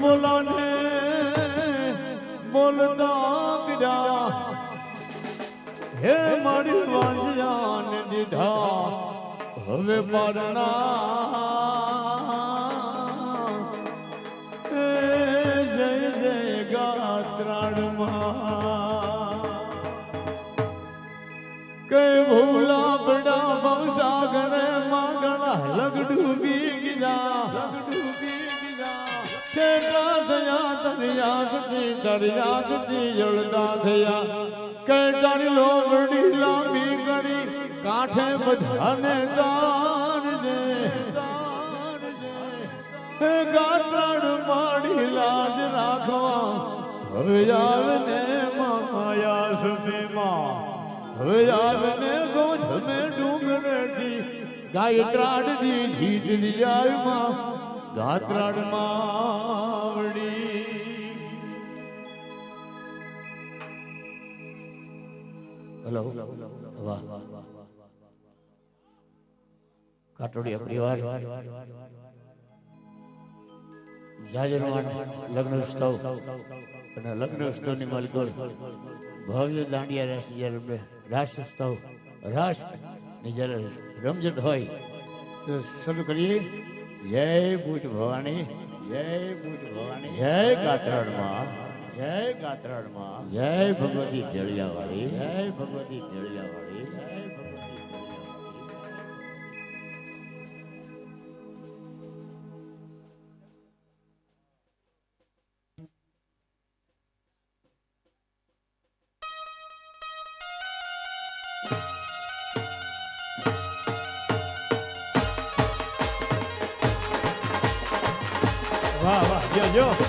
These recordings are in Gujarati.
બોલાને બોલતા પીડા. હે મારી વાંજ્યાને દીધા. હવે પરણા જય જય ગાત્રાણમાં કઈ ભૂલા બડા ભવસાગર લગડું બી ગયા થયા દરિયા ગતી દરિયા ગતી જળદા થયા કઈ તારી લોબડી લાંબી કરી કાંઠે બધાને દાન છે હે ગાત્રાણ માડી લાજ રાખવા હવે આવે ને માયા સુફીમાં હવે આવને ગોઠ મે ડુંગરથી ગાયત્રાડ દી જીત દિયામાં ગાત્રાડ માવડી. હેલો, વાહ કાટોડિયા પરિવાર જાજરવાન લગ્ન અને લગ્ન ઉત્સવની માલિકો ભવ્ય દાંડિયા રાસ જ્યારે રાસ ઉત્સવ, રાસ જ્યારે રમઝટ હોય, તો શરૂ કરીએ. જય ભૂત ભવાની જય ભૂત ભવાની જય કાતરણમાં જય કાતરણમાં જય ભગવતી જળિયાવાળી જય ભગવતી જળિયાવાળી વાહ જો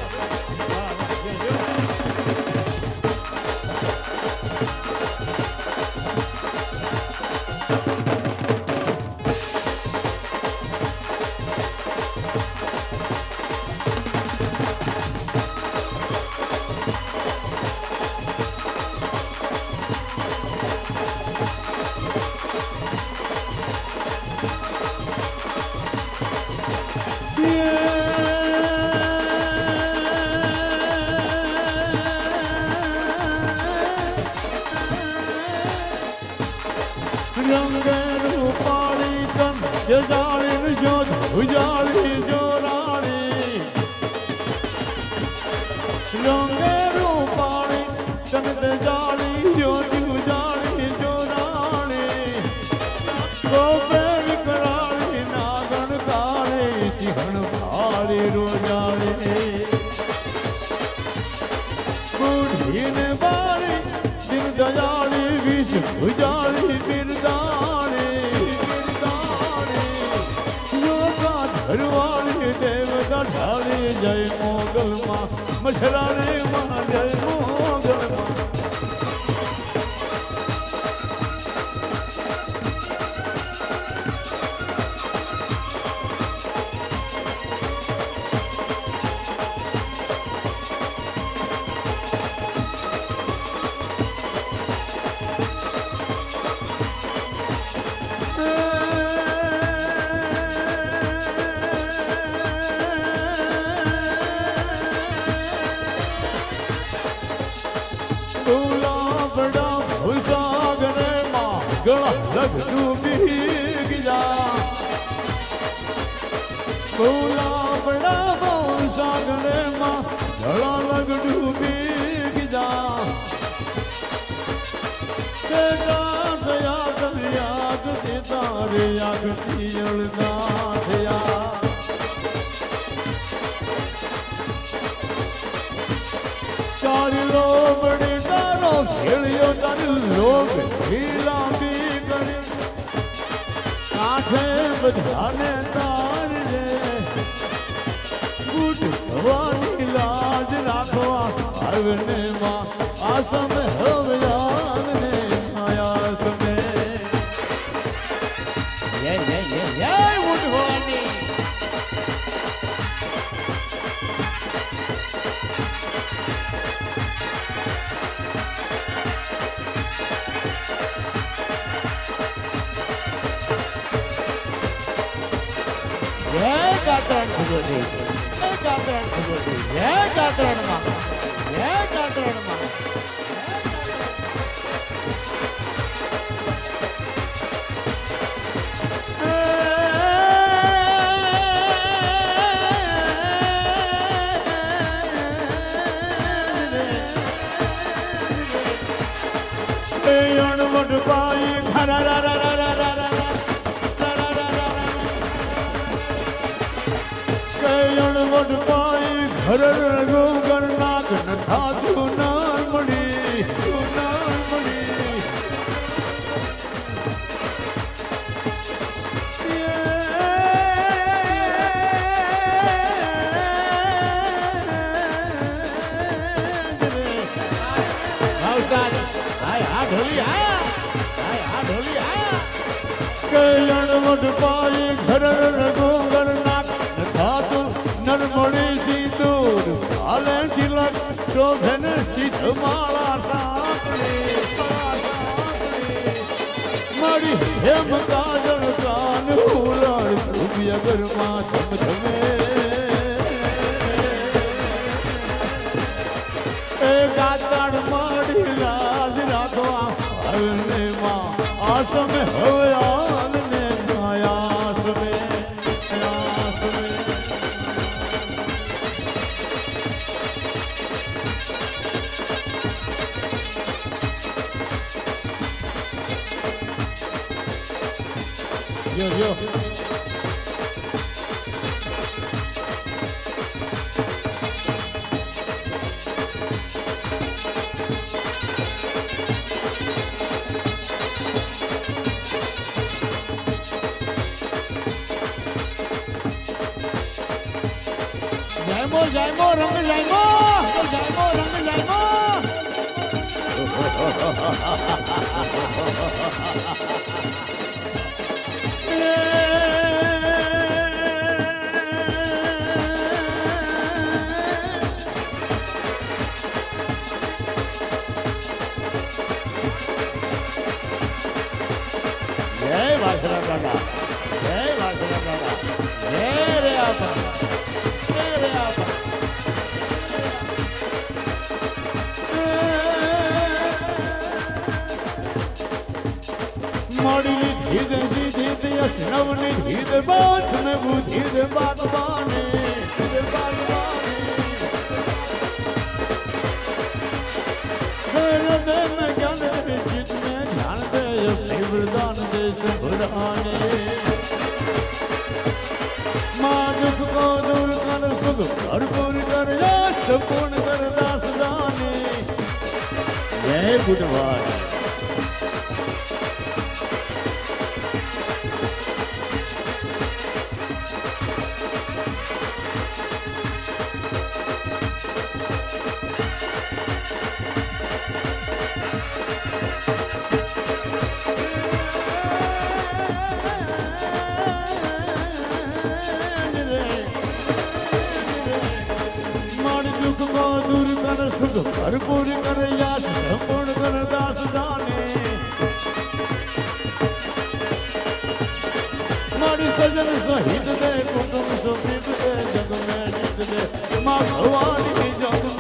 જોત ઉજાળી જોરાળી રંગેરું પાળી તન જજાળી જોત ઉજાળી જોરાળી ગોપે વિકરાળી નાગણ કાળી સિંહણ કાળી રોજાળી બુઢીને બાળી દિન દયાળી વિષ ઉજાળી ઢાળી જય મોગલમાં મછરાળી માં જય મોગલમાં. બોલા બડા ભૂસાગરે માં ગળા લગતું બી ગયા તેરા દયા દરિયા ગતિ તારે આગતી જળદા થયા. તારી લોબડી તારો ખેડ્યો તારી લોબ લાંબી કરી કાંઠે બધાને બુટ ભવાની લાજ રાખવા આવને માં, આસમ હવે આવને માયા સમે જય જય જય જય બુટ ભવાની જય કાતણ જાત્રણ ભગવતી જય જાત્રણમાં જય જાત્રણમાં રા રા પાઈ ઘર રઘુ નથા ના મળી ના મળી કલ્યાણ પાઈ ઘર શોભન સિદ્ધ માળા સાંકળી મારી હેમ કાજળ કાન ઉલળ ભૂમિય ઘરમાં ધમધમે. એ ગાતાડ માડી લાજ રાખવા આસમ હવે આનને માયાસ મે આયાસ મે યો યો જાયમો જાયમો રંગ જાયમો જાયમો રંગ જાયમો જય વાસરા દાદા જય વાસરા દાદા જય રે આપા નવની હિદ બાત ને બુધિર બાત બાને વરદાન દેશ ભરાને. મા દુઃખ કો દૂર કર, સુખ ભરપૂર કર યશ પૂર્ણ કર દાસ દાને જય બુઢવાડ સુખ ભરપૂર કર યાદ સંપૂર્ણ કર દાસ દાને મારી સજન સહિત દે કુટુંબ સુખિત દે જગ મેં જીત દે મા ભવાની की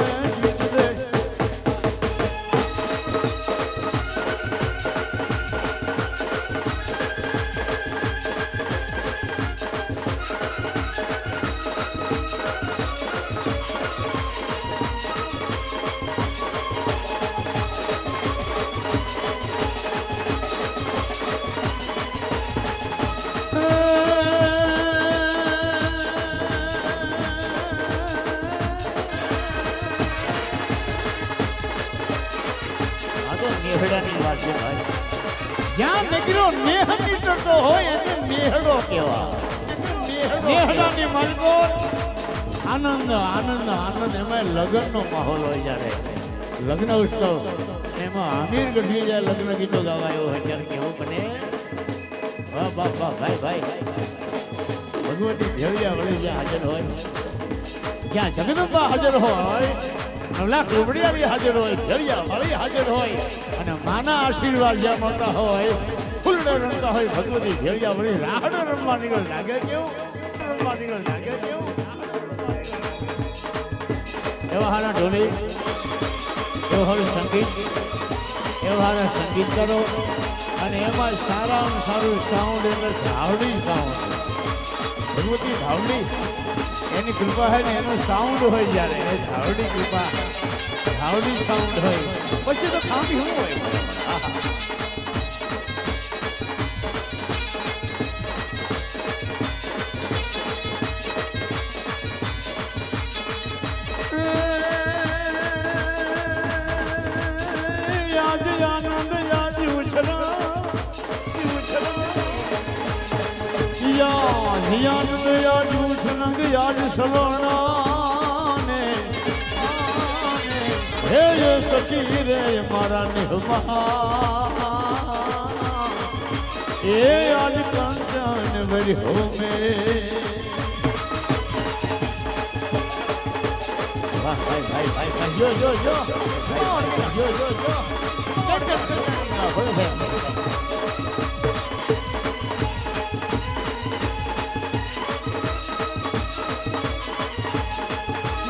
કહેવાય નેહડાની આનંદ આનંદ આનંદ. એમાં લગ્નનો માહોલ હોય જ્યારે. લગ્ન ઉત્સવ. એમાં આમિર ગઢવી જ્યારે લગ્ન ગીતો ગાવાયો હોય ત્યારે કેવું બને? વાહ વાહ વાહ, ભાઈ ભાઈ ભગવતી ભેળિયા વળી જ્યાં હાજર હોય, જ્યાં જગદંબા હાજર હોય નવલાખ રૂપડિયા બી હાજર હોય, ભેળિયા વળી હાજર હોય, અને માના આશીર્વાદ જ્યાં મળતા હોય, ફૂલડે રમતા હોય, ભગવતી ભેળિયા વળી રાહડે રમવા નીકળ. લાગે કેવું? એવા હારા ઢોલી, એવું સંગીત એવા હારા સંગીત કરો અને એમાં સારામાં સારું સાઉન્ડ એટલે ધાવડી સાઉન્ડ ભગવતી ધાવડી એની કૃપા હોય ને એનો સાઉન્ડ હોય જ્યારે એ ધાવડી કૃપા ધાવડી સાઉન્ડ હોય. પછી તો ખામી શું હોય? યાદ આનંદ ઉછળા. યાદ આનંદ યાદ ઉછળંગ યાદ સલોણા ને હે સખી રે મારા નિહમા એ આજ કંચન હો મે ભાઈ ભાઈ ભાઈ ભાઈ, જો જો જો. જો જો જો ભાઈ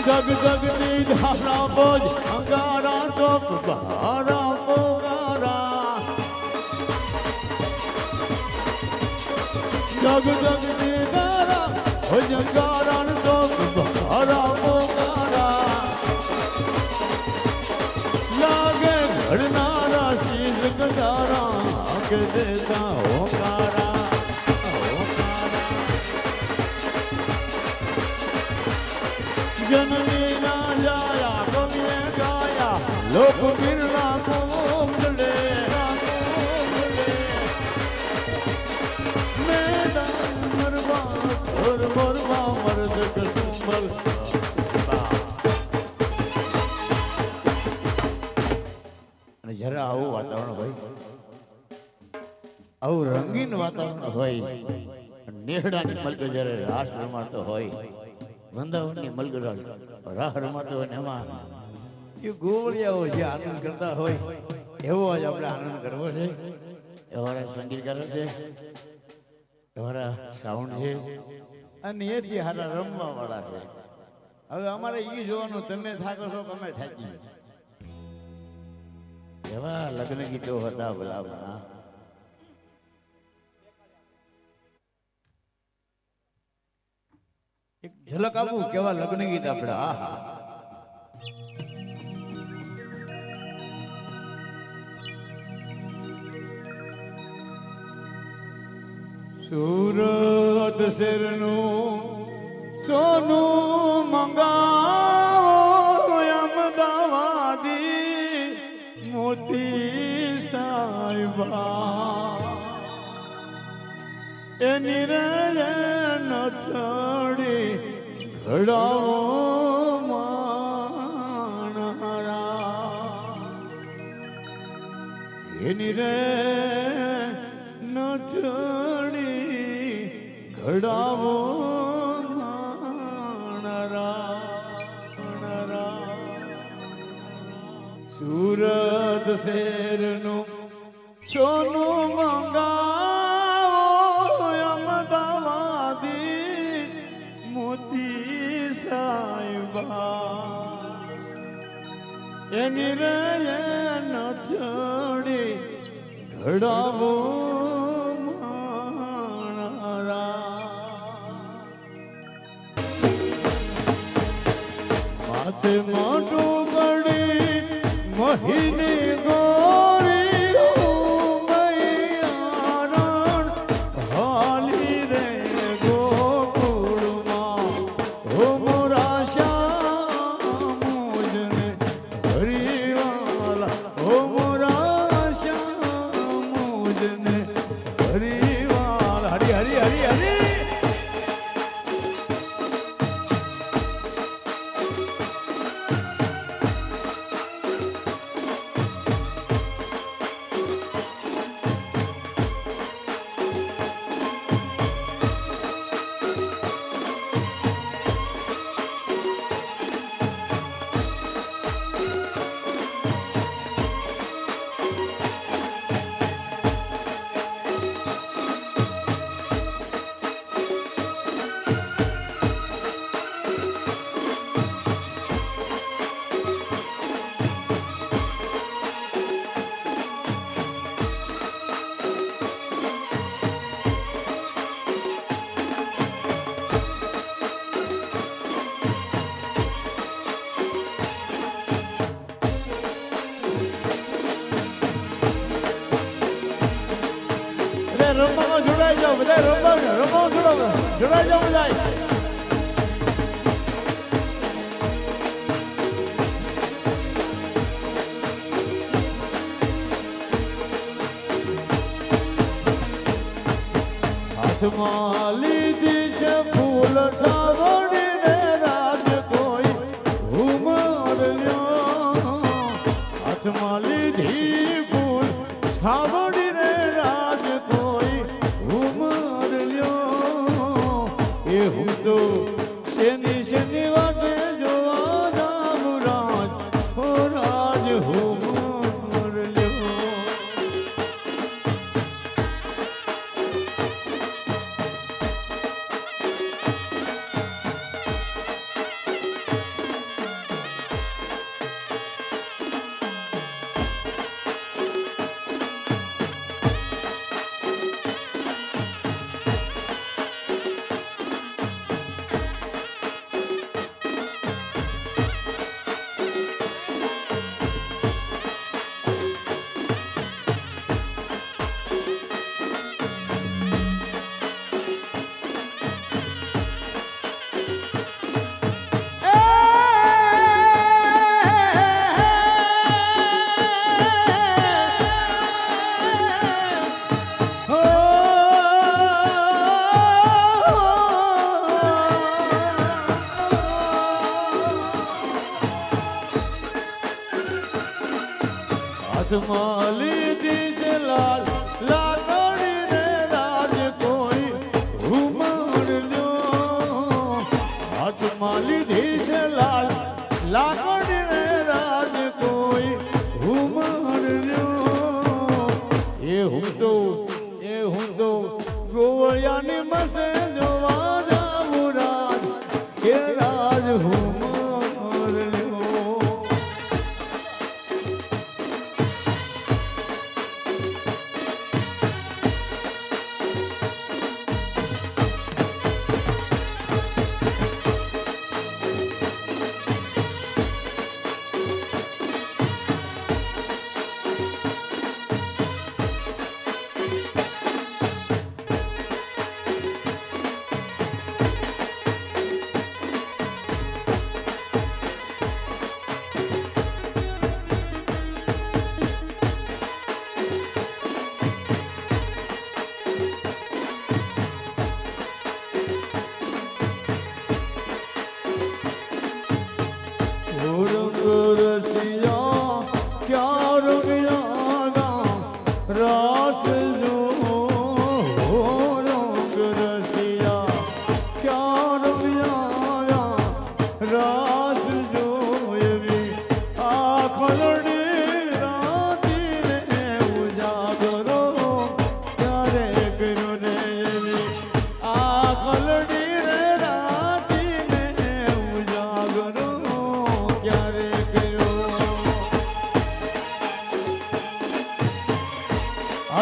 જગ જગની ધારા બોજ અંગારા ટોપ બહારા પોગારા જગ જગની ધારા અંગારા ટોપ બહારા પોગારા દેતા હોકારા જનની ના જાયા કવિએ ગાયા લોક બિરલા કોમલે મેદાન મરવા જ્યારે આવું વાતાવરણ હોય રંગીન વાતાવરણ હોય નેહડાની મલક જ્યારે રાસ રમાતો હોય, વૃંદાવનની મલક રાહ રમાતો હોય એમાં એ ગોળિયાઓ જે આનંદ કરતા હોય, એવો જ આપણે આનંદ કરવો છે. એવારા સંગીતકારો છે, એવારા સાઉન્ડ છે, અને એથી હારા રમવા વાળા છે. હવે અમારે એ જોવાનું, તમે થાકો છો તમે થાકી એવા લગ્ન ગીતો હતા ભલામણા એક ઝલક આપું કેવા લગ્ન ગીત આપણે? આહા. સુરત શેરનું સોનું મંગાવો માણારા એની રે એની રે નથડી ઘડાવો. માથે માટું મહિની બધા રમવા રમવા થોડો જોડાઈ જાવ હાથમાં લીધી છે ફૂલ સારો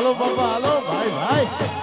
હાલો પપ્પા હાલો. ભાઈ ભાઈ.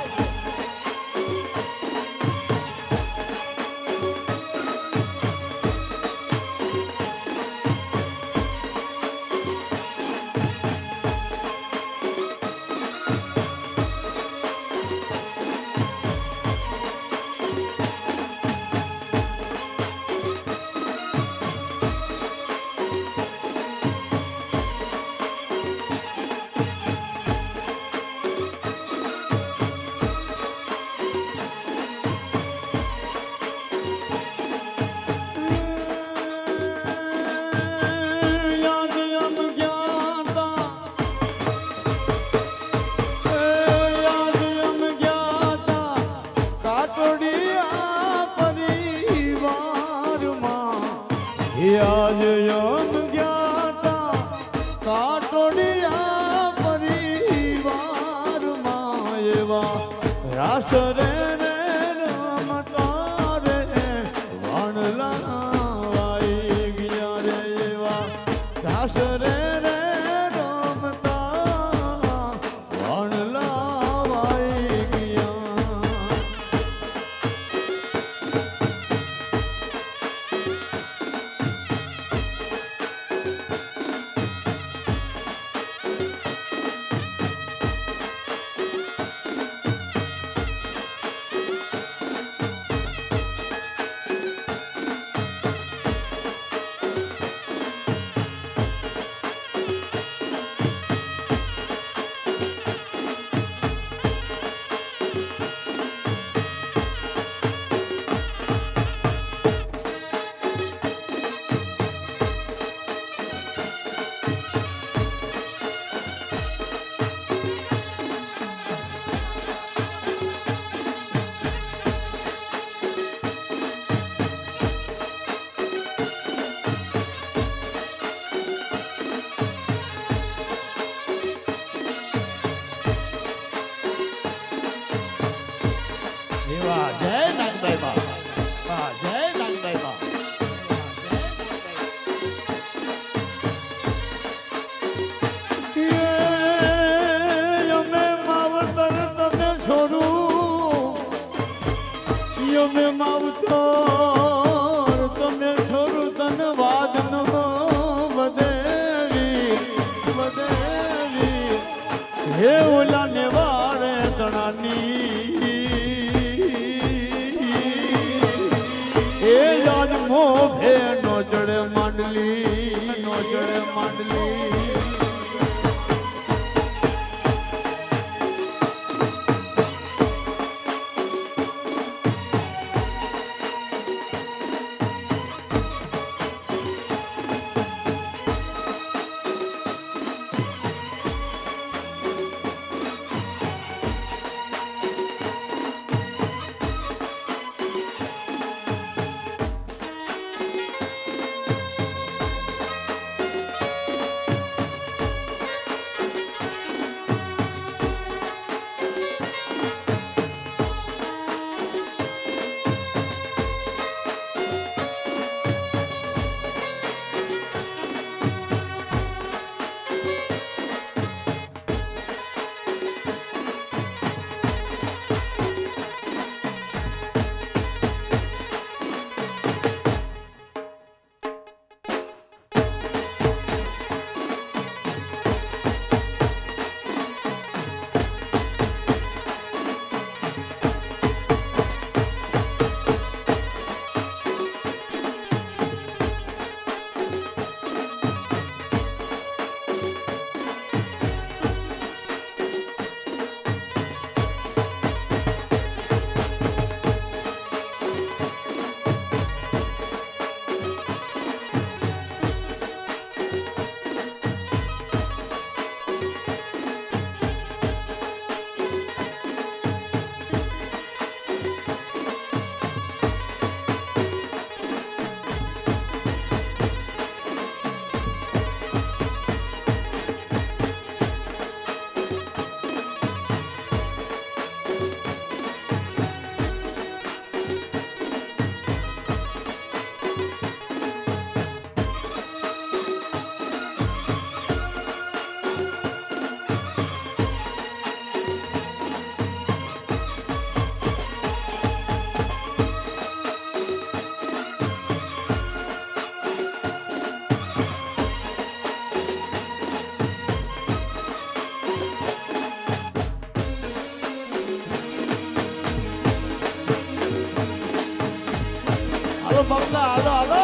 હાલો પગલા હાલો હાલો